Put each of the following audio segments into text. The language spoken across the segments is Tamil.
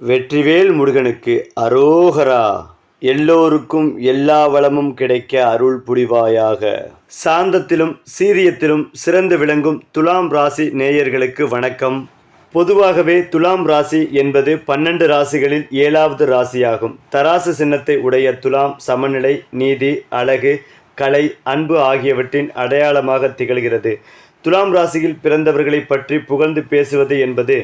வெற்றிவேல் முருகனுக்கு அரோகரா. எல்லோருக்கும் எல்லா வளமும் கிடைக்க அருள் புரிவாயாக. சாந்தத்திலும் சீரியத்திலும் சிறந்து விளங்கும் துலாம் ராசி நேயர்களுக்கு வணக்கம். பொதுவாகவே துலாம் ராசி என்பது பன்னெண்டு ராசிகளில் ஏழாவது ராசியாகும். தராசு சின்னத்தை உடைய துலாம் சமநிலை நீதி அழகு கலை அன்பு ஆகியவற்றின் அடையாளமாக திகழ்கிறது. துலாம் ராசியில் பிறந்தவர்களை பற்றி புகழ்ந்து பேசுவது என்பது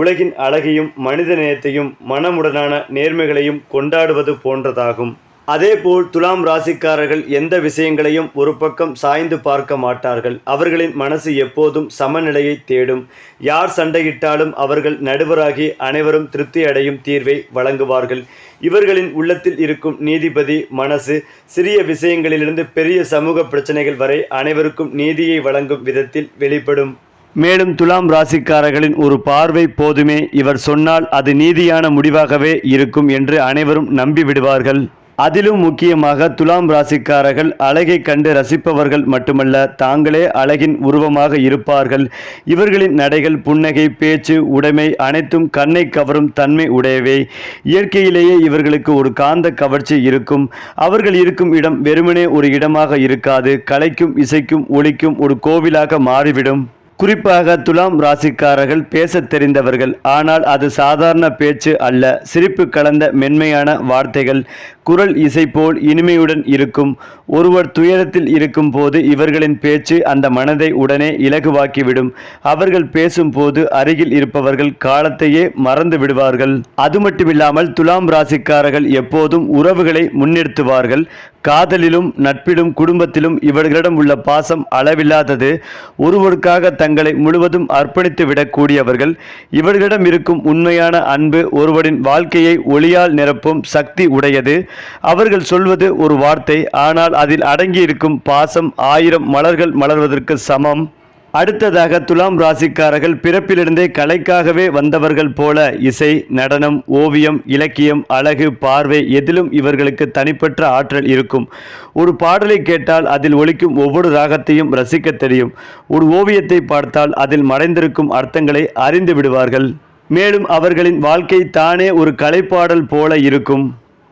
உலகின் அழகையும் மனித நேயத்தையும் மனமுடனான நேர்மைகளையும் கொண்டாடுவது போன்றதாகும். அதேபோல் துலாம் ராசிக்காரர்கள் எந்த விஷயங்களையும் ஒரு பக்கம் சாய்ந்து பார்க்க மாட்டார்கள். அவர்களின் மனசு எப்போதும் சமநிலையை தேடும். யார் சண்டையிட்டாலும் அவர்கள் நடுவராகி அனைவரும் திருப்தி அடையும் தீர்வை வழங்குவார்கள். இவர்களின் உள்ளத்தில் இருக்கும் நீதிபதி மனசு சிறிய விஷயங்களிலிருந்து பெரிய சமூக பிரச்சனைகள் வரை அனைவருக்கும் நீதியை வழங்கும் விதத்தில் வெளிப்படும். மேலும் துலாம் ராசிக்காரர்களின் ஒரு பார்வை போதுமே. இவர் சொன்னால் அது நீதியான முடிவாகவே இருக்கும் என்று அனைவரும் நம்பிவிடுவார்கள். அதிலும் முக்கியமாக துலாம் ராசிக்காரர்கள் அழகை கண்டு ரசிப்பவர்கள் மட்டுமல்ல தாங்களே அழகின் உருவமாக இருப்பார்கள். இவர்களின் நடைகள் புன்னகை பேச்சு உடைமை அனைத்தும் கண்ணை கவரும் தன்மை உடையவை. இயற்கையிலேயே இவர்களுக்கு ஒரு காந்த கவர்ச்சி இருக்கும். அவர்கள் இருக்கும் இடம் வெறுமனே ஒரு இடமாக இருக்காது. கலைக்கும் இசைக்கும் ஒளிக்கும் ஒரு கோவிலாக மாறிவிடும். குறிப்பாக துலாம் ராசிக்காரர்கள் பேசத் தெரிந்தவர்கள். ஆனால் அது சாதாரண பேச்சு அல்ல. சிரிப்பு கலந்த மென்மையான வார்த்தைகள். குரல் இசை போல் இனிமையுடன் இருக்கும். ஒருவர் துயரத்தில் இருக்கும் போது இவர்களின் பேச்சு அந்த மனதை உடனே இலகுவாக்கிவிடும். அவர்கள் பேசும்போது அருகில் இருப்பவர்கள் காலத்தையே மறந்து விடுவார்கள். அது மட்டுமில்லாமல் துலாம் ராசிக்காரர்கள் எப்போதும் உறவுகளை முன்னெடுத்துவார்கள். காதலிலும் நட்பிலும் குடும்பத்திலும் இவர்களிடம் உள்ள பாசம் அளவில்லாதது. ஒருவருக்காக தங்களை முழுவதும் அர்ப்பணித்து விடக்கூடியவர்கள். இவர்களிடம் இருக்கும் உண்மையான அன்பு ஒருவரின் வாழ்க்கையை ஒளியால் நிரப்பும் சக்தி உடையது. அவர்கள் சொல்வது ஒரு வார்த்தை ஆனால் அதில் அடங்கியிருக்கும் பாசம் ஆயிரம் மலர்கள் மலர்வதற்கு சமம். அடுத்ததாக துலாம் ராசிக்காரர்கள் பிறப்பிலிருந்தே கலைக்காகவே வந்தவர்கள் போல இசை நடனம் ஓவியம் இலக்கியம் அழகு பார்வை எதிலும் இவர்களுக்கு தனிப்பட்ட ஆற்றல் இருக்கும். ஒரு பாடலை கேட்டால் அதில் ஒலிக்கும் ஒவ்வொரு ராகத்தையும் ரசிக்க தெரியும். ஒரு ஓவியத்தை பார்த்தால் அதில் மறைந்திருக்கும் அர்த்தங்களை அறிந்து விடுவார்கள். மேலும் அவர்களின் வாழ்க்கை தானே ஒரு கலைப்பாடல் போல இருக்கும்.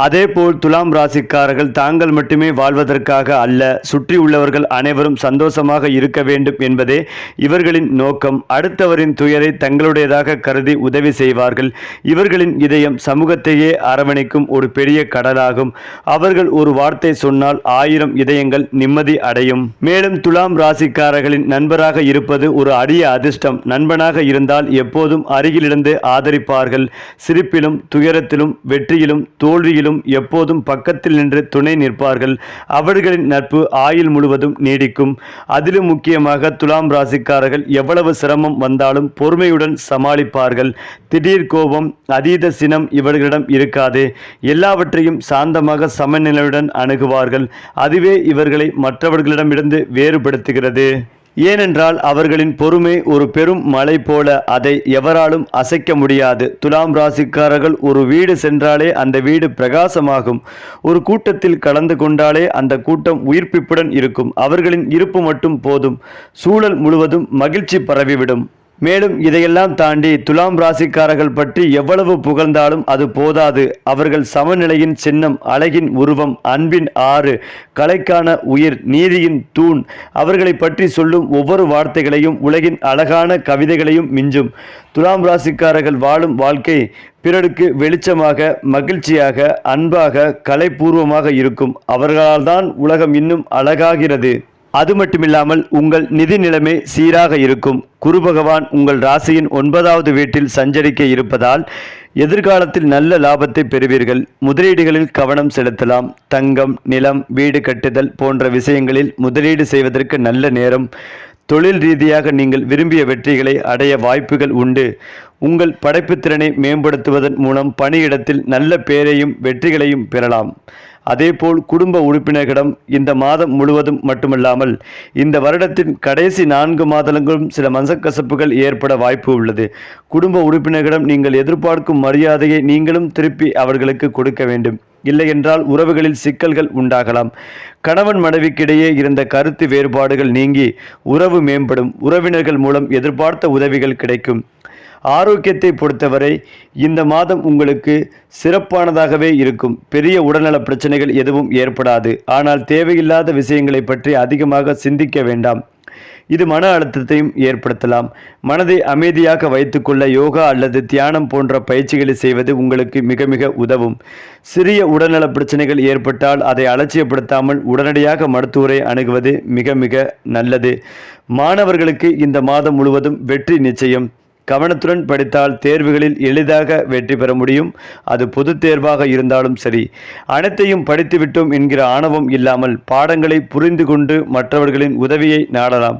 அதேபோல் துலாம் ராசிக்காரர்கள் தாங்கள் மட்டுமே வாழ்வதற்காக அல்ல சுற்றி உள்ளவர்கள் அனைவரும் சந்தோஷமாக இருக்க வேண்டும் என்பதே இவர்களின் நோக்கம். அடுத்தவரின் துயரை தங்களுடையதாக கருதி உதவி செய்வார்கள். இவர்களின் இதயம் சமூகத்தையே அரவணைக்கும் ஒரு பெரிய கடலாகும். அவர்கள் ஒரு வார்த்தை சொன்னால் ஆயிரம் இதயங்கள் நிம்மதி அடையும். மேலும் துலாம் ராசிக்காரர்களின் நண்பராக இருப்பது ஒரு அரிய அதிர்ஷ்டம். நண்பனாக இருந்தால் எப்போதும் அருகிலிருந்து ஆதரிப்பார்கள். சிரிப்பிலும் துயரத்திலும் வெற்றியிலும் தோல்வியிலும் வழியிலும் எப்போதும் பக்கத்தில் நின்று துணை நிற்பார்கள். அவர்களின் நட்பு ஆயுள் முழுவதும் நீடிக்கும். அதிலும் முக்கியமாக துலாம் ராசிக்காரர்கள் எவ்வளவு சிரமம் வந்தாலும் பொறுமையுடன் சமாளிப்பார்கள். திடீர் கோபம் அதீத சினம் இவர்களிடம் இருக்காது. எல்லாவற்றையும் சாந்தமாக சமநிலையுடன் அணுகுவார்கள். அதுவே இவர்களை மற்றவர்களிடமிருந்து வேறுபடுத்துகிறது. ஏனென்றால் அவர்களின் பொறுமை ஒரு பெரும் மலை போல அதை எவராலும் அசைக்க முடியாது. துலாம் ராசிக்காரர்கள் ஒரு வீடு சென்றாலே அந்த வீடு பிரகாசமாகும். ஒரு கூட்டத்தில் கலந்து கொண்டாலே அந்த கூட்டம் உயிர்ப்பிப்புடன் இருக்கும். அவர்களின் இருப்பு மட்டும் போதும். சூழல் முழுவதும் மகிழ்ச்சி பரவிவிடும். மேலும் இதையெல்லாம் தாண்டி துலாம் ராசிக்காரர்கள் பற்றி எவ்வளவு புகழ்ந்தாலும் அது போதாது. அவர்கள் சமநிலையின் சின்னம் அழகின் உருவம் அன்பின் ஆறு கலைக்கான உயிர் நீதியின் தூண். அவர்களை பற்றி சொல்லும் ஒவ்வொரு வார்த்தைகளையும் உலகின் அழகான கவிதைகளையும் மிஞ்சும். துலாம் ராசிக்காரர்கள் வாழும் வாழ்க்கை பிறருக்கு வெளிச்சமாக மகிழ்ச்சியாக அன்பாக கலைபூர்வமாக இருக்கும். அவர்களால் தான் உலகம் இன்னும் அழகாகிறது. அது மட்டுமில்லாமல் உங்கள் நிதி நிலைமை சீராக இருக்கும். குரு பகவான் உங்கள் ராசியின் ஒன்பதாவது வீட்டில் சஞ்சரிக்க இருப்பதால் எதிர்காலத்தில் நல்ல லாபத்தை பெறுவீர்கள். முதலீடுகளில் கவனம் செலுத்தலாம். தங்கம் நிலம் வீடு கட்டுதல் போன்ற விஷயங்களில் முதலீடு செய்வதற்கு நல்ல நேரம். தொழில் ரீதியாக நீங்கள் விரும்பிய வெற்றிகளை அடைய வாய்ப்புகள் உண்டு. உங்கள் படைப்புத்திறனை மேம்படுத்துவதன் மூலம் பணியிடத்தில் நல்ல பேரையும் வெற்றிகளையும் பெறலாம். அதேபோல் குடும்ப உறுப்பினர்களிடம் இந்த மாதம் முழுவதும் மட்டுமல்லாமல் இந்த வருடத்தின் கடைசி நான்கு மாதங்களும் சில மனசக்கசப்புகள் ஏற்பட வாய்ப்பு உள்ளது. குடும்ப உறுப்பினர்களிடம் நீங்கள் எதிர்பார்க்கும் மரியாதையை நீங்களும் திருப்பி அவர்களுக்கு கொடுக்க வேண்டும். இல்லையென்றால் உறவுகளில் சிக்கல்கள் உண்டாகலாம். கணவன் மனைவிக்கிடையே இருந்த கருத்து வேறுபாடுகள் நீங்கி உறவு மேம்படும். உறவினர்கள் மூலம் எதிர்பார்த்த உதவிகள் கிடைக்கும். ஆரோக்கியத்தை பொறுத்தவரை இந்த மாதம் உங்களுக்கு சிறப்பானதாகவே இருக்கும். பெரிய உடல்நல பிரச்சனைகள் எதுவும் ஏற்படாது. ஆனால் தேவையில்லாத விஷயங்களை பற்றி அதிகமாக சிந்திக்க வேண்டாம். இது மன அழுத்தத்தையும் ஏற்படுத்தலாம். மனதை அமைதியாக வைத்துக்கொள்ள யோகா அல்லது தியானம் போன்ற பயிற்சிகளை செய்வது உங்களுக்கு மிக மிக உதவும். சிறிய உடல்நல பிரச்சனைகள் ஏற்பட்டால் அதை அலட்சியப்படுத்தாமல் உடனடியாக மருத்துவரை அணுகுவது மிக மிக நல்லது. மாணவர்களுக்கு இந்த மாதம் முழுவதும் வெற்றி நிச்சயம். கவனத்துடன் படித்தால் தேர்வுகளில் எளிதாக வெற்றி பெற முடியும். அது பொது தேர்வாக இருந்தாலும் சரி. அனைத்தையும் படித்துவிட்டோம் என்கிற ஆணவம் இல்லாமல் பாடங்களை புரிந்து கொண்டு மற்றவர்களின் உதவியை நாடலாம்.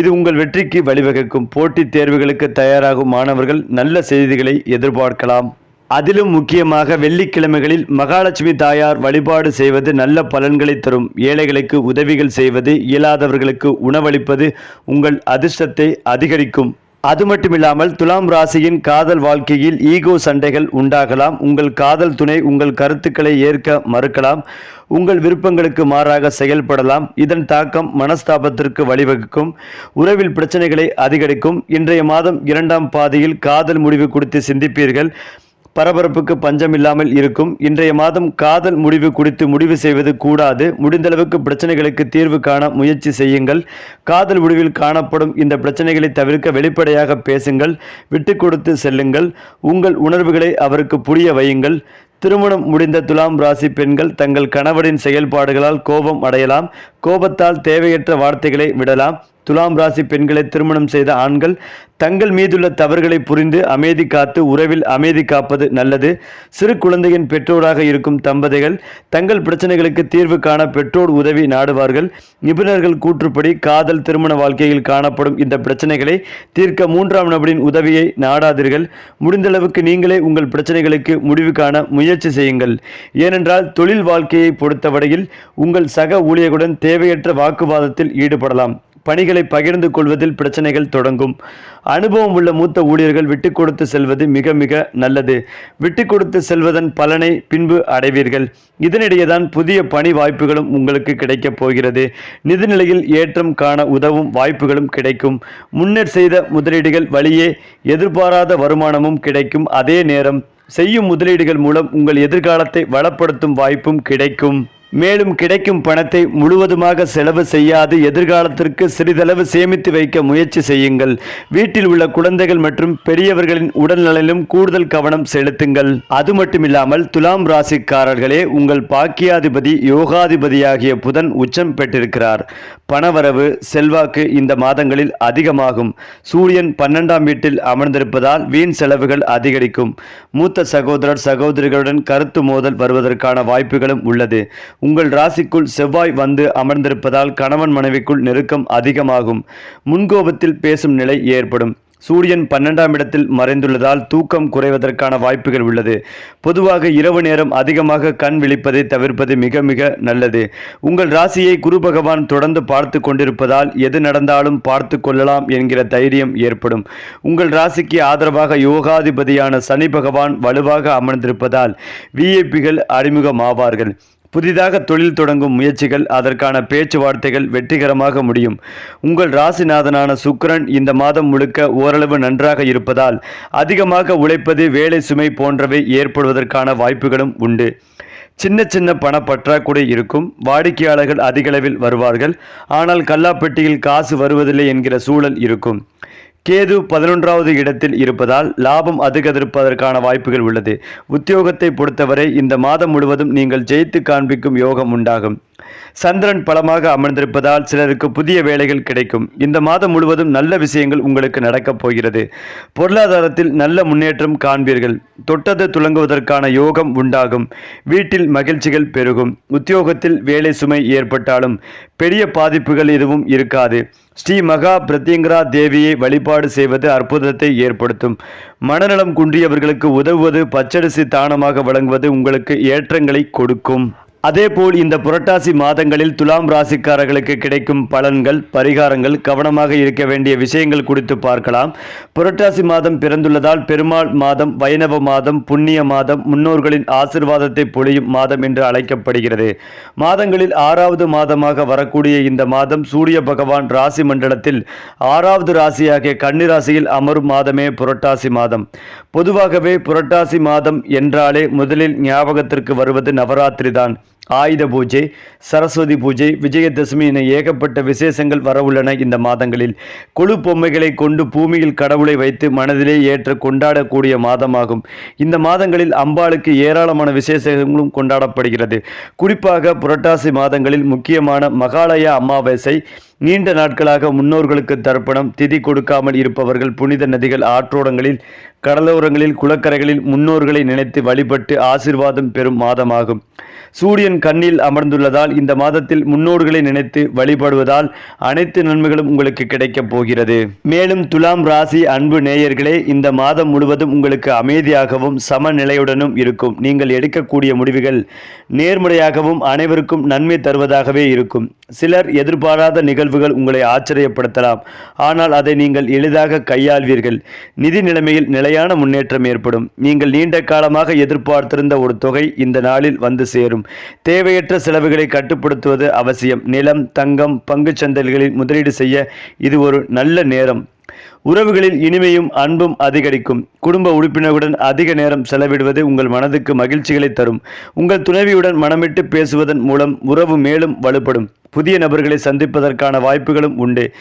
இது உங்கள் வெற்றிக்கு வழிவகுக்கும். போட்டித் தேர்வுகளுக்கு தயாராகும் மாணவர்கள் நல்ல செய்திகளை எதிர்பார்க்கலாம். அதிலும் முக்கியமாக வெள்ளிக்கிழமைகளில் மகாலட்சுமி தாயார் வழிபாடு செய்வது நல்ல பலன்களை தரும். ஏழைகளுக்கு உதவிகள் செய்வது இயலாதவர்களுக்கு உணவளிப்பது உங்கள் அதிர்ஷ்டத்தை அதிகரிக்கும். அது மட்டுமில்லாமல் துலாம் ராசியின் காதல் வாழ்க்கையில் ஈகோ சண்டைகள் உண்டாகலாம். உங்கள் காதல் துணை உங்கள் கருத்துக்களை ஏற்க மறுக்கலாம். உங்கள் விருப்பங்களுக்கு மாறாக செயல்படலாம். இதன் தாக்கம் மனஸ்தாபத்திற்கு வழிவகுக்கும். உறவில் பிரச்சனைகளை அதிகரிக்கும். இன்றைய மாதம் இரண்டாம் பாதியில் காதல் முடிவு குறித்து சிந்திப்பீர்கள். பரபரப்புக்கு பஞ்சம் இல்லாமல் இருக்கும். இன்றைய மாதம் காதல் முடிவு குறித்து முடிவு செய்வது கூடாது. முடிந்தளவுக்கு பிரச்சனைகளுக்கு தீர்வு காண முயற்சி செய்யுங்கள். காதல் முடிவில் காணப்படும் இந்த பிரச்சனைகளை தவிர்க்க வெளிப்படையாக பேசுங்கள். விட்டு கொடுத்து செல்லுங்கள். உங்கள் உணர்வுகளை அவருக்கு புரிய வையுங்கள். திருமணம் முடிந்த துலாம் ராசி பெண்கள் தங்கள் கணவரின் செயல்பாடுகளால் கோபம் அடையலாம். கோபத்தால் தேவையற்ற வார்த்தைகளை விடலாம். துலாம் ராசி பெண்களை திருமணம் செய்த ஆண்கள் தங்கள் மீதுள்ள தவறுகளை புரிந்து அமைதி காத்து உறவில் அமைதி காப்பது நல்லது. சிறு குழந்தையின் பெற்றோராக இருக்கும் தம்பதிகள் தங்கள் பிரச்சனைகளுக்கு தீர்வு காண பெற்றோர் உதவி நாடுவார்கள். நிபுணர்கள் கூற்றுப்படி காதல் திருமண வாழ்க்கையில் காணப்படும் இந்த பிரச்சனைகளை தீர்க்க மூன்றாம் நபரின் உதவியை நாடாதீர்கள். முடிந்தளவுக்கு நீங்களே உங்கள் பிரச்சனைகளுக்கு முடிவு காண முயற்சி செய்யுங்கள். ஏனென்றால் தொழில் வாழ்க்கையை பொறுத்தவரையில் உங்கள் சக ஊழியர்களுடன் தேவையற்ற வாக்குவாதத்தில் ஈடுபடலாம். பணிகளை பகிர்ந்து கொள்வதில் பிரச்சனைகள் தொடங்கும். அனுபவம் உள்ள மூத்த ஊழியர்கள் விட்டு கொடுத்து செல்வது மிக மிக நல்லது. விட்டு கொடுத்து செல்வதன் பலனை பின்பு அடைவீர்கள். இதனிடையே தான் புதிய பணி வாய்ப்புகளும் உங்களுக்கு கிடைக்கப் போகிறது. நிதிநிலையில் ஏற்றம் காண உதவும் வாய்ப்புகளும் கிடைக்கும். முன்னர் செய்த முதலீடுகள் வழியே எதிர்பாராத வருமானமும் கிடைக்கும். அதே நேரம் செய்யும் முதலீடுகள் மூலம் உங்கள் எதிர்காலத்தை வளப்படுத்தும் வாய்ப்பும் கிடைக்கும். மேலும் கிடைக்கும் பணத்தை முழுவதுமாக செலவு செய்யாது. எதிர்காலத்திற்கு சிறிதளவு சேமித்து வைக்க முயற்சி செய்யுங்கள். வீட்டில் உள்ள குழந்தைகள் மற்றும் பெரியவர்களின் உடல்நலனிலும் கூடுதல் கவனம் செலுத்துங்கள். அது மட்டுமில்லாமல் துலாம் ராசிக்காரர்களே உங்கள் பாக்கியாதிபதி யோகாதிபதியாகிய புதன் உச்சம் பெற்றிருக்கிறார். பணவரவு செல்வாக்கு இந்த மாதங்களில் அதிகமாகும். சூரியன் பன்னெண்டாம் வீட்டில் அமர்ந்திருப்பதால் வீண் செலவுகள் அதிகரிக்கும். மூத்த சகோதரர் சகோதரிகளுடன் கருத்து மோதல் வருவதற்கான வாய்ப்புகளும் உள்ளது. உங்கள் ராசிக்குள் செவ்வாய் வந்து அமர்ந்திருப்பதால் கணவன் மனைவிக்குள் நெருக்கம் அதிகமாகும். முன்கோபத்தில் பேசும் நிலை ஏற்படும். சூரியன் பன்னெண்டாம் இடத்தில் மறைந்துள்ளதால் தூக்கம் குறைவதற்கான வாய்ப்புகள் உள்ளது. பொதுவாக இரவு நேரம் அதிகமாக கண் விழிப்பதை தவிர்ப்பது மிக மிக நல்லது. உங்கள் ராசியை குரு பகவான் தொடர்ந்து பார்த்து கொண்டிருப்பதால் எது நடந்தாலும் பார்த்து கொள்ளலாம் என்கிற தைரியம் ஏற்படும். உங்கள் ராசிக்கு ஆதரவாக யோகாதிபதியான சனி பகவான் வலுவாக அமர்ந்திருப்பதால் விஐபிகள் அறிமுகமாவார்கள். புதிதாக தொழில் தொடங்கும் முயற்சிகள் அதற்கான பேச்சுவார்த்தைகள் வெற்றிகரமாக முடியும். உங்கள் ராசிநாதனான சுக்கரன் இந்த மாதம் முழுக்க ஓரளவு நன்றாக இருப்பதால் அதிகமாக உழைப்பது வேலை சுமை போன்றவை ஏற்படுவதற்கான வாய்ப்புகளும் உண்டு. சின்ன சின்ன பண பற்றாக்குறை இருக்கும். வாடிக்கையாளர்கள் அதிகளவில் வருவார்கள். ஆனால் கல்லாப்பெட்டியில் காசு வருவதில்லை என்கிற சூழல் இருக்கும். கேது பதினொன்றாவது இடத்தில் இருப்பதால் லாபம் அதிகரிப்பதற்கான வாய்ப்புகள் உள்ளது. உத்தியோகத்தை பொறுத்தவரை இந்த மாதம் முழுவதும் நீங்கள் ஜெயித்து காண்பிக்கும் யோகம் உண்டாகும். சந்திரன் பலமாக அமர்ந்திருப்பதால் சிலருக்கு புதிய வேலைகள் கிடைக்கும். இந்த மாதம் முழுவதும் நல்ல விஷயங்கள் உங்களுக்கு நடக்கப் போகிறது. பொருளாதாரத்தில் நல்ல முன்னேற்றம் காண்பீர்கள். தொட்டது துலங்குவதற்கான யோகம் உண்டாகும். வீட்டில் மகிழ்ச்சிகள் பெருகும். உத்தியோகத்தில் வேலை சுமை ஏற்பட்டாலும் பெரிய பாதிப்புகள் எதுவும் இருக்காது. ஸ்ரீ மகா பிரத்யங்கரா தேவியை வழிபாடு செய்வது அற்புதத்தை ஏற்படுத்தும். மனநலம் குன்றியவர்களுக்கு உதவுவது பச்சரிசி தானமாக வழங்குவது உங்களுக்கு ஏற்றங்களை கொடுக்கும். அதேபோல் இந்த புரட்டாசி மாதங்களில் துலாம் ராசிக்காரர்களுக்கு கிடைக்கும் பலன்கள் பரிகாரங்கள் கவனமாக இருக்க வேண்டிய விஷயங்கள் குறித்து பார்க்கலாம். புரட்டாசி மாதம் பிறந்துள்ளதால் பெருமாள் மாதம் வைணவ மாதம் புண்ணிய மாதம் முன்னோர்களின் ஆசிர்வாதத்தை பொழியும் மாதம் என்று அழைக்கப்படுகிறது. மாதங்களில் ஆறாவது மாதமாக வரக்கூடிய இந்த மாதம் சூரிய பகவான் ராசி மண்டலத்தில் ஆறாவது ராசியாகிய கன்னி ராசியில் அமரும் மாதமே புரட்டாசி மாதம். பொதுவாகவே புரட்டாசி மாதம் என்றாலே முதலில் ஞாபகத்திற்கு வருவது நவராத்திரி தான் ஆயுத பூஜை சரஸ்வதி பூஜை விஜயதசமி என ஏகப்பட்ட விசேஷங்கள் வரவுள்ளன இந்த மாதங்களில். கொழு பொம்மைகளை கொண்டு பூமியில் கடவுளை வைத்து மனதிலே ஏற்ற கொண்டாடக்கூடிய மாதமாகும். இந்த மாதங்களில் அம்பாளுக்கு ஏராளமான விசேஷங்களும் கொண்டாடப்படுகிறது. குறிப்பாக புரட்டாசி மாதங்களில் முக்கியமான மகாலய அமாவாசை நீண்ட நாட்களாக முன்னோர்களுக்கு தர்ப்பணம் திதி கொடுக்காமல் இருப்பவர்கள் புனித நதிகள் ஆற்றோடங்களில் கடலோரங்களில் குளக்கரைகளில் முன்னோர்களை நினைத்து வழிபட்டு ஆசிர்வாதம் பெறும் மாதமாகும். சூரியன் கண்ணில் அமர்ந்துள்ளதால் இந்த மாதத்தில் முன்னோர்களை நினைத்து வழிபடுவதால் அனைத்து நன்மைகளும் உங்களுக்கு கிடைக்கப் போகிறது. மேலும் துலாம் ராசி அன்பு நேயர்களே இந்த மாதம் முழுவதும் உங்களுக்கு அமைதியாகவும் சமநிலையுடனும் இருக்கும். நீங்கள் எடுக்கக்கூடிய முடிவுகள் நேர்முறையாகவும் அனைவருக்கும் நன்மை தருவதாகவே இருக்கும். சிலர் எதிர்பாராத நிகழ்வுகள் உங்களை ஆச்சரியப்படுத்தலாம். ஆனால் அதை நீங்கள் எளிதாக கையாள்வீர்கள். நிதி நிலைமையில் நிலையான முன்னேற்றம் ஏற்படும். நீங்கள் நீண்ட காலமாக எதிர்பார்த்திருந்த ஒரு தொகை இந்த நாளில் வந்து சேரும். தேவையற்ற செலவுகளை கட்டுப்படுத்துவது அவசியம். நிலம் தங்கம் பங்கு சந்தைகளில் முதலீடு செய்ய இது ஒரு நல்ல நேரம். உறவுகளில் இனிமையும் அன்பும் அதிகரிக்கும். குடும்ப உறுப்பினருடன் அதிக நேரம் செலவிடுவது உங்கள் மனதுக்கு மகிழ்ச்சிகளை தரும். உங்கள் துணைவியுடன் மனமிட்டு பேசுவதன் மூலம் உறவு மேலும் வலுப்படும். புதிய நபர்களை சந்திப்பதற்கான வாய்ப்புகளும் உண்டு.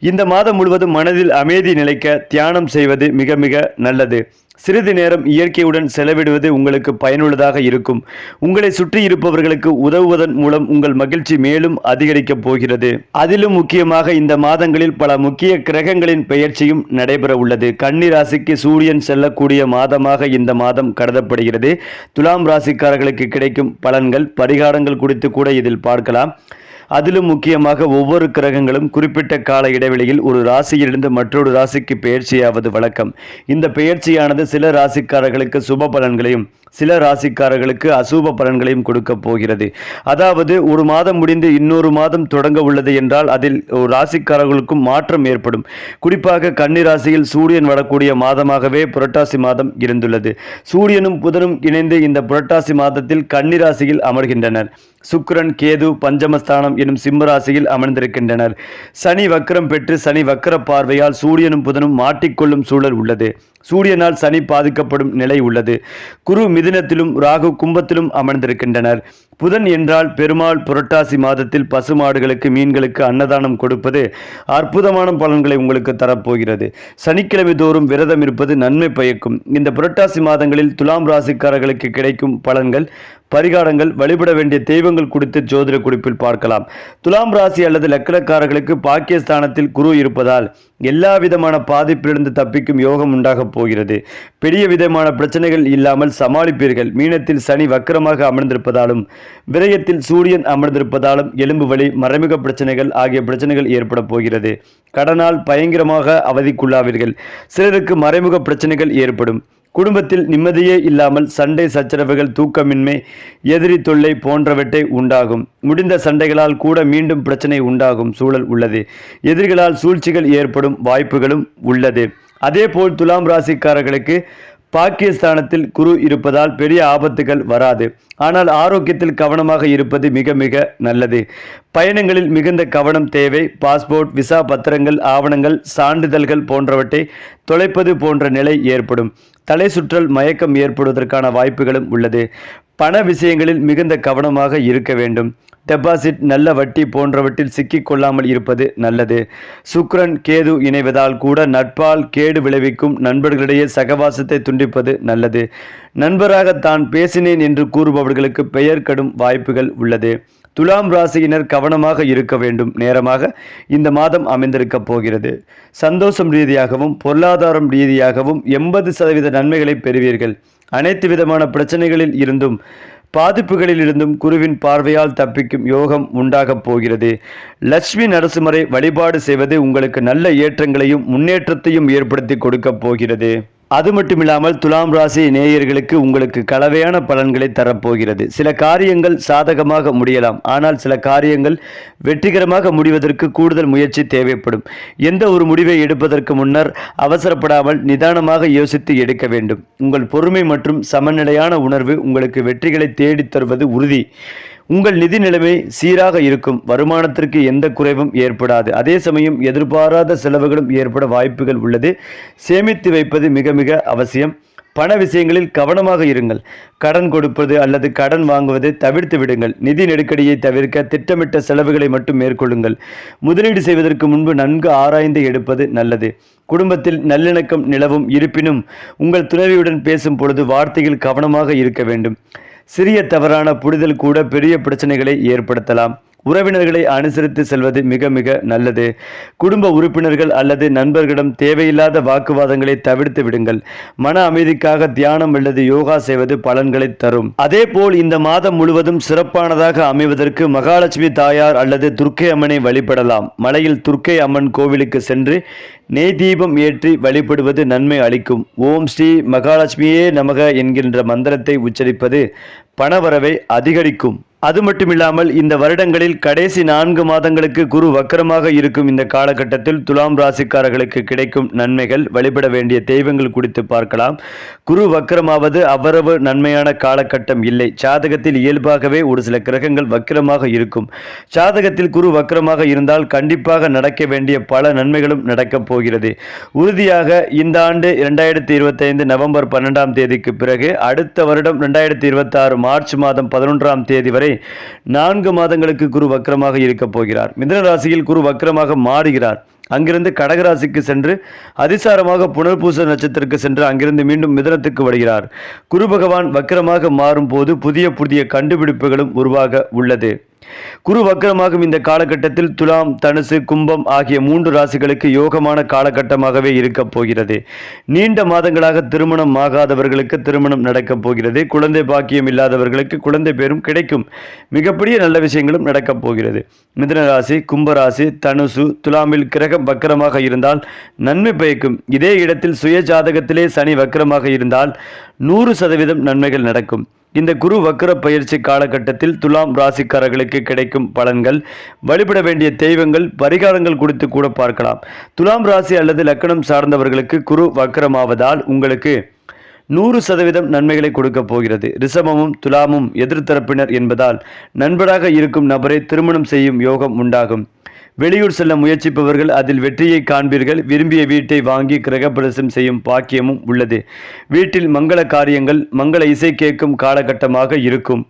இந்த மாதம் முழுவதும் மனதில் அமைதி நிலைக்க தியானம் செய்வது மிக மிக நல்லது. சிறிது நேரம் இயற்கையுடன் செலவிடுவது உங்களுக்கு பயனுள்ளதாக இருக்கும். உங்களை சுற்றி இருப்பவர்களுக்கு உதவுவதன் மூலம் உங்கள் மகிழ்ச்சி மேலும் அதிகரிக்கப் போகிறது. அதிலும் முக்கியமாக இந்த மாதங்களில் பல முக்கிய கிரகங்களின் பெயர்ச்சியும் நடைபெற உள்ளது. கன்னி ராசிக்கு சூரியன் செல்லக்கூடிய மாதமாக இந்த மாதம் கருதப்படுகிறது. துலாம் ராசிக்காரர்களுக்கு கிடைக்கும் பலன்கள் பரிகாரங்கள் குறித்து கூட இதில் பார்க்கலாம். அதிலும் முக்கியமாக ஒவ்வொரு கிரகங்களும் குறிப்பிட்ட கால இடைவெளியில் ஒரு ராசியிலிருந்து மற்றொரு ராசிக்கு பெயர்ச்சியாவது வழக்கம். இந்த பெயர்ச்சியானது சில ராசிக்காரர்களுக்கு சுப பலன்களையும் சில ராசிக்காரர்களுக்கு அசூப பலன்களையும் கொடுக்க போகிறது. அதாவது ஒரு மாதம் முடிந்து இன்னொரு மாதம் தொடங்க உள்ளது என்றால் அதில் ஒரு ராசிக்காரர்களுக்கும் மாற்றம் ஏற்படும். குறிப்பாக கன்னி ராசியில் சூரியன் வரக்கூடிய மாதமாகவே புரட்டாசி மாதம் இருந்துள்ளது. சூரியனும் புதனும் இணைந்து இந்த புரட்டாசி மாதத்தில் கன்னி ராசியில் அமர்கின்றனர். சுக்கிரன் கேது பஞ்சமஸ்தானம் எனும் சிம்ம ராசியில் அமர்ந்திருக்கின்றனர். சனி வக்கரம் பெற்று சனி வக்கர பார்வையால் சூரியனும் புதனும் மாட்டிக்கொள்ளும் சூழல் உள்ளது. சூரியனால் சனி பாதிக்கப்படும் நிலை உள்ளது. குரு மிதுனத்திலும் ராகு கும்பத்திலும் அமர்ந்திருக்கின்றனர். புதன் என்றால் பெருமாள் புரட்டாசி மாதத்தில் பசுமாடுகளுக்கு மீன்களுக்கு அன்னதானம் கொடுப்பது அற்புதமான பலன்களை உங்களுக்கு தரப்போகிறது. சனிக்கிழமை தோறும் விரதம் இருப்பது நன்மை பயக்கும். இந்த புரட்டாசி மாதங்களில் துலாம் ராசிக்காரர்களுக்கு கிடைக்கும் பலன்கள் பரிகாரங்கள் வழிபட வேண்டிய தெய்வங்கள் குறித்து ஜோதிட குறிப்பில் பார்க்கலாம். துலாம் ராசி அல்லது லக்கணக்காரர்களுக்கு பாக்கியஸ்தானத்தில் குரு இருப்பதால் எல்லா விதமான பாதிப்பிலிருந்து தப்பிக்கும் யோகம் உண்டாகப் போகிறது. பெரிய விதமான பிரச்சனைகள் இல்லாமல் சமாளிப்பீர்கள். மீனத்தில் சனி வக்கரமாக அமர்ந்திருப்பதாலும் விரயத்தில் சூரியன் அமர்ந்திருப்பதாலும் எலும்பு வலி மறைமுக பிரச்சனைகள் ஆகிய பிரச்சனைகள் ஏற்பட போகிறது. கடனால் பயங்கரமாக அவதிக்குள்ளாவீர்கள். சிலருக்கு மறைமுக பிரச்சனைகள் ஏற்படும். குடும்பத்தில் நிம்மதியே இல்லாமல் சண்டை சச்சரவுகள் தூக்கமின்மை எதிரி தொல்லை போன்றவற்றை உண்டாகும். முடிந்த சண்டைகளால் கூட மீண்டும் பிரச்சனை உண்டாகும் சூழல் உள்ளது. எதிரிகளால் சூழ்ச்சிகள் ஏற்படும் வாய்ப்புகளும் உள்ளது. அதேபோல் துலாம் ராசிக்காரர்களுக்கு பாகிஸ்தானத்தில் குரு இருப்பதால் பெரிய ஆபத்துகள் வராது. ஆனால் ஆரோக்கியத்தில் கவனமாக இருப்பது மிக மிக நல்லது. பயணங்களில் மிகுந்த கவனம் தேவை. பாஸ்போர்ட் விசா பத்திரங்கள் ஆவணங்கள் சான்றிதழ்கள் போன்றவற்றை தொலைப்பது போன்ற நிலை ஏற்படும். தலை சுற்றல் மயக்கம் ஏற்படுவதற்கான வாய்ப்புகளும் உள்ளது. பண விஷயங்களில் மிகுந்த கவனமாக இருக்க வேண்டும். டெபாசிட் நல்ல வட்டி போன்றவற்றில் சிக்கிக் கொள்ளாமல் இருப்பது நல்லது. சுக்ரன் கேது இணைவதால் கூட நட்பால் கேடு விளைவிக்கும் நண்பர்களிடையே சகவாசத்தை துண்டிப்பது நல்லது. நண்பராக தான் பேசினேன் என்று கூறுபவர்களுக்கு பெயர் கடும் வாய்ப்புகள் உள்ளது. துலாம் ராசியினர் கவனமாக இருக்க வேண்டும். நேரமாக இந்த மாதம் அமைந்திருக்கப் போகிறது. சந்தோஷம் ரீதியாகவும் பொருளாதாரம் ரீதியாகவும் எண்பது சதவீத நன்மைகளை பெறுவீர்கள். அனைத்து விதமான பிரச்சனைகளில் இருந்தும் பாதிப்புகளில் இருந்தும் குருவின் பார்வையால் தப்பிக்கும் யோகம் உண்டாகப் போகிறது. லட்சுமி நரசிம்மரை வழிபாடு செய்வது உங்களுக்கு நல்ல ஏற்றங்களையும் முன்னேற்றத்தையும் ஏற்படுத்தி கொடுக்கப் போகிறது. அது மட்டும் இல்லாமல் துலாம் ராசி நேயர்களுக்கு உங்களுக்கு கலவையான பலன்களை தரப்போகிறது. சில காரியங்கள் சாதகமாக முடியலாம். ஆனால் சில காரியங்கள் வெற்றிகரமாக முடிவதற்கு கூடுதல் முயற்சி தேவைப்படும். எந்த ஒரு முடிவை எடுப்பதற்கு முன்னர் அவசரப்படாமல் நிதானமாக யோசித்து எடுக்க வேண்டும். உங்கள் பொறுமை மற்றும் சமநிலையான உணர்வு உங்களுக்கு வெற்றிகளை தேடித் தருவது உறுதி. உங்கள் நிதி நிலைமை சீராக இருக்கும். வருமானத்திற்கு எந்த குறைவும் ஏற்படாது. அதே சமயம் எதிர்பாராத செலவுகளும் ஏற்பட வாய்ப்புகள் உள்ளது. சேமித்து வைப்பது மிக மிக அவசியம். பண விஷயங்களில் கவனமாக இருங்கள். கடன் கொடுப்பது அல்லது கடன் வாங்குவதை தவிர்த்து விடுங்கள். நிதி நெருக்கடியை தவிர்க்க திட்டமிட்ட செலவுகளை மட்டும் மேற்கொள்ளுங்கள். முதலீடு செய்வதற்கு முன்பு நன்கு ஆராய்ந்து எடுப்பது நல்லது. குடும்பத்தில் நல்லிணக்கம் நிலவும் இருப்பினும் உங்கள் துணைவியுடன் பேசும் பொழுது வார்த்தையில் கவனமாக இருக்க வேண்டும். சிறிய தவறான புரிதல் கூட பெரிய பிரச்சனைகளை ஏற்படுத்தலாம். உறவினர்களை அனுசரித்து செல்வது மிக மிக நல்லது. குடும்ப உறுப்பினர்கள் அல்லது நண்பர்களிடம் தேவையில்லாத வாக்குவாதங்களை தவிர்த்து விடுங்கள். மன அமைதிக்காக தியானம் அல்லது யோகா செய்வது பலன்களை தரும். அதே போல் இந்த மாதம் முழுவதும் சிறப்பானதாக அமைவதற்கு மகாலட்சுமி தாயார் அல்லது துர்க்கை அம்மனை வழிபடலாம். மலையில் துர்க்கை அம்மன் கோவிலுக்கு சென்று நெய் தீபம் ஏற்றி வழிபடுவது நன்மை அளிக்கும். ஓம் ஸ்ரீ மகாலட்சுமியே நமக என்கின்ற மந்திரத்தை உச்சரிப்பது பணவரவை அதிகரிக்கும். அது மட்டுமில்லாமல் இந்த வருடங்களில் கடைசி நான்கு மாதங்களுக்கு குரு வக்கரமாக இருக்கும் இந்த காலகட்டத்தில் துலாம் ராசிக்காரர்களுக்கு கிடைக்கும் நன்மைகள் வழிபட வேண்டிய தெய்வங்கள் குறித்து பார்க்கலாம். குரு வக்கரமாவது அவ்வளவு நன்மையான காலகட்டம் இல்லை. சாதகத்தில் இயல்பாகவே ஒரு சில கிரகங்கள் வக்கிரமாக இருக்கும். சாதகத்தில் குரு வக்கரமாக இருந்தால் கண்டிப்பாக நடக்க வேண்டிய பல நன்மைகளும் நடக்கப் போகிறது. உறுதியாக இந்த ஆண்டு இரண்டாயிரத்தி இருபத்தைந்து நவம்பர் பன்னெண்டாம் தேதிக்கு பிறகு அடுத்த வருடம் இரண்டாயிரத்தி இருபத்தாறு மார்ச் மாதம் பதினொன்றாம் தேதி வரை நான்கு மாதங்களுக்கு குரு வக்கரமாக இருக்கப் போகிறார். மிதன ராசியில் குரு வக்கரமாக மாறுகிறார். அங்கிருந்து கடகராசிக்கு சென்று அதிசாரமாக புனர்பூச நட்சத்திரக்கு சென்று அங்கிருந்து மீண்டும் மிதனத்துக்கு வருகிறார். குரு பகவான் வக்கரமாக மாறும் போது புதிய புதிய கண்டுபிடிப்புகளும் உருவாக உள்ளது. குரு வக்கரமாகும் இந்த காலகட்டத்தில் துலாம் தனுசு கும்பம் ஆகிய மூன்று ராசிகளுக்கு யோகமான காலகட்டமாகவே இருக்கப் போகிறது. நீண்ட மாதங்களாக திருமணம் ஆகாதவர்களுக்கு திருமணம் நடக்கப் போகிறது. குழந்தை பாக்கியம் இல்லாதவர்களுக்கு குழந்தை பேரும் கிடைக்கும். மிகப்பெரிய நல்ல விஷயங்களும் நடக்கப் போகிறது. மிதுன ராசி கும்பராசி தனுசு துலாமில் கிரகம் வக்கரமாக இருந்தால் நன்மை பயக்கும். இதே இடத்தில் சுய ஜாதகத்திலே சனி வக்கரமாக இருந்தால் நூறு சதவீதம் நன்மைகள் நடக்கும். இந்த குரு வக்கர பயிற்சி காலகட்டத்தில் துலாம் ராசிக்காரர்களுக்கு கிடைக்கும் பலன்கள் வழிபட வேண்டிய தெய்வங்கள் பரிகாரங்கள் குறித்து கூட பார்க்கலாம். துலாம் ராசி அல்லது லக்கணம் சார்ந்தவர்களுக்கு குரு வக்கரமாவதால் உங்களுக்கு நூறு சதவீதம் நன்மைகளை கொடுக்கப் போகிறது. ரிஷபமும் துலாமும் எதிர்த்தரப்பினர் என்பதால் நண்பராக இருக்கும் நபரை திருமணம் செய்யும் யோகம் உண்டாகும். வெளியூர் செல்ல முயற்சிப்பவர்கள் அதில் வெற்றியை காண்பீர்கள். விரும்பிய வீட்டை வாங்கி கிரகப்பிரசம் செய்யும் பாக்கியமும் உள்ளது. வீட்டில் மங்கள காரியங்கள் மங்கள இசை கேட்கும் காலகட்டமாக இருக்கும்.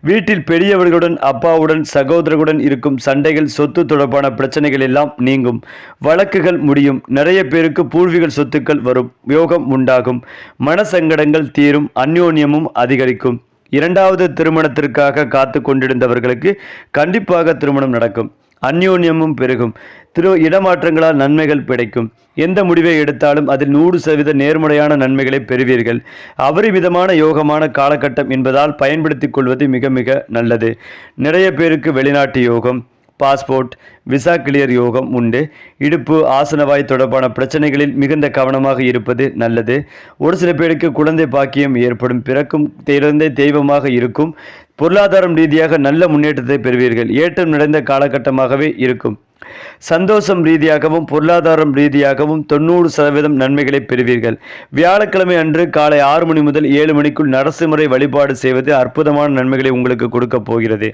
வீட்டில் பெரியவர்களுடன் அப்பாவுடன் சகோதரருடன் இருக்கும் சண்டைகள் சொத்து தொடர்பான பிரச்சனைகள் எல்லாம் நீங்கும். வழக்குகள் முடியும். நிறைய பேருக்கு பூர்வீக சொத்துக்கள் வரும். யோகம் உண்டாகும். மனசங்கடங்கள் தீரும். அந்யோன்யமும் அதிகரிக்கும். இரண்டாவது திருமணத்திற்காக காத்து கொண்டிருந்தவர்களுக்கு கண்டிப்பாக திருமணம் நடக்கும். அந்யோன்யமும் பெருகும். திரு இடமாற்றங்களால் நன்மைகள் கிடைக்கும் எந்த முடிவை எடுத்தாலும் அதில் நூறு சதவீத நேர்மறையான நன்மைகளை பெறுவீர்கள். அபரிமிதமான யோகமான காலகட்டம் என்பதால் பயன்படுத்தி கொள்வது மிக மிக நல்லது. நிறைய பேருக்கு வெளிநாட்டு யோகம் பாஸ்போர்ட் விசா கிளியர் யோகம் உண்டு. இடுப்பு ஆசனவாய் தொடர்பான பிரச்சனைகளில் மிகுந்த கவனமாக இருப்பது நல்லது. ஒரு சில பேருக்கு குழந்தை பாக்கியம் ஏற்படும். பிறக்கும் குழந்தை தெய்வமாக இருக்கும். பொருளாதாரம் ரீதியாக நல்ல முன்னேற்றத்தை பெறுவீர்கள். ஏற்றம் நிறைந்த காலகட்டமாகவே இருக்கும். சந்தோஷம் ரீதியாகவும் பொருளாதாரம் ரீதியாகவும் தொண்ணூறு சதவீதம் நன்மைகளை பெறுவீர்கள். வியாழக்கிழமை அன்று காலை ஆறு மணி முதல் ஏழு மணிக்குள் நரசிம்மரை வழிபாடு செய்வது அற்புதமான நன்மைகளை உங்களுக்கு கொடுக்க போகிறது.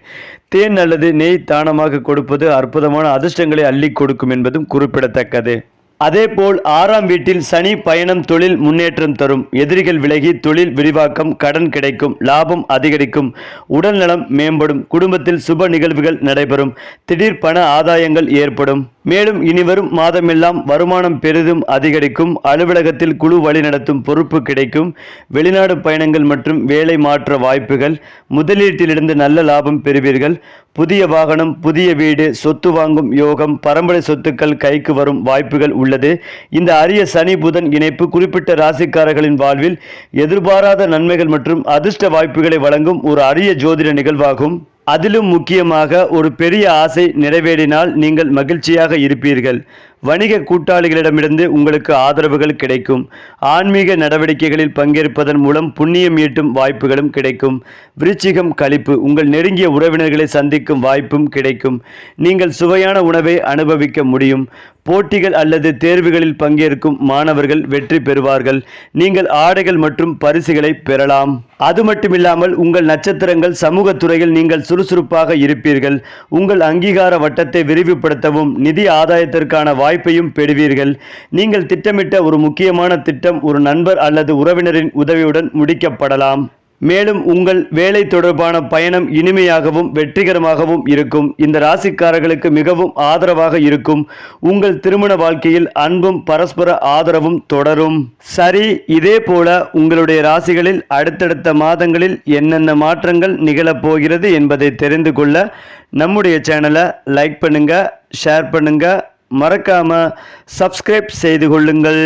தேன் அல்லது நெய் தானமாக கொடுப்பது அற்புதமான அதிர்ஷ்டங்களை அள்ளி கொடுக்கும் என்பதும் குறிப்பிடத்தக்கது. அதேபோல் ஆறாம் வீட்டில் சனி பயணம் தொழில் முன்னேற்றம் தரும். எதிரிகள் விலகி தொழில் விரிவாக்கம் கடன் கிடைக்கும் லாபம் அதிகரிக்கும் உடல்நலம் மேம்படும் குடும்பத்தில் சுப நிகழ்வுகள் நடைபெறும் திடீர் பண ஆதாயங்கள் ஏற்படும். மேலும் இனிவரும் மாதமெல்லாம் வருமானம் பெரிதும் அதிகரிக்கும் அலுவலகத்தில் குழு வழிநடத்தும் பொறுப்பு கிடைக்கும் வெளிநாடு பயணங்கள் மற்றும் வேலை மாற்ற வாய்ப்புகள் முதலீட்டிலிருந்து நல்ல லாபம் பெறுவீர்கள் புதிய வாகனம் புதிய வீடு சொத்து வாங்கும் யோகம் பரம்பரை சொத்துக்கள் கைக்கு வரும் வாய்ப்புகள் உள்ளது. இந்த அரிய சனி புதன் இணைப்பு குறிப்பிட்ட ராசிக்காரர்களின் வாழ்வில் எதிர்பாராத நன்மைகள் மற்றும் அதிர்ஷ்ட வாய்ப்புகளை வழங்கும் ஒரு அரிய ஜோதிட நிகழ்வாகும். அதிலும் முக்கியமாக ஒரு பெரிய ஆசை நிறைவேறினால் நீங்கள் மகிழ்ச்சியாக இருப்பீர்கள். வணிக கூட்டாளிகளிடமிருந்து உங்களுக்கு ஆதரவுகள் கிடைக்கும். ஆன்மீக நடவடிக்கைகளில் பங்கேற்பதன் மூலம் புண்ணியம் ஈட்டும் வாய்ப்புகளும் கிடைக்கும். விருச்சிகம் கழிப்பு உங்கள் நெருங்கிய உறவினர்களை சந்திக்கும் வாய்ப்பும் கிடைக்கும். நீங்கள் சுவையான உணவை அனுபவிக்க முடியும். போட்டிகள் அல்லது தேர்வுகளில் பங்கேற்கும் மாணவர்கள் வெற்றி பெறுவார்கள். நீங்கள் ஆடைகள் மற்றும் பரிசுகளை பெறலாம். அது மட்டுமில்லாமல் உங்கள் நட்சத்திரங்கள் சமூக துறையில் நீங்கள் சுறுசுறுப்பாக இருப்பீர்கள். உங்கள் அங்கீகார வட்டத்தை விரிவுபடுத்தவும் நிதி ஆதாயத்திற்கான வாய்ப்பையும் பெறுவீர்கள். நீங்கள் திட்டமிட்ட ஒரு முக்கியமான திட்டம் ஒரு நண்பர் அல்லது உறவினரின் உதவியுடன் முடிக்கப்படலாம். மேலும் உங்கள் வேலை தொடர்பான பயணம் இனிமையாகவும் வெற்றிகரமாகவும் இருக்கும். இந்த ராசிக்காரர்களுக்கு மிகவும் ஆதரவாக இருக்கும். உங்கள் திருமண வாழ்க்கையில் அன்பும் பரஸ்பர ஆதரவும் தொடரும். சரி இதே போல உங்களுடைய ராசிகளில் அடுத்தடுத்த மாதங்களில் என்னென்ன மாற்றங்கள் நிகழப்போகிறது என்பதை தெரிந்து கொள்ள நம்முடைய சேனலை லைக் பண்ணுங்க ஷேர் பண்ணுங்க. மறக்காம சப்ஸ்கிரைப் செய்து கொள்ளுங்கள்.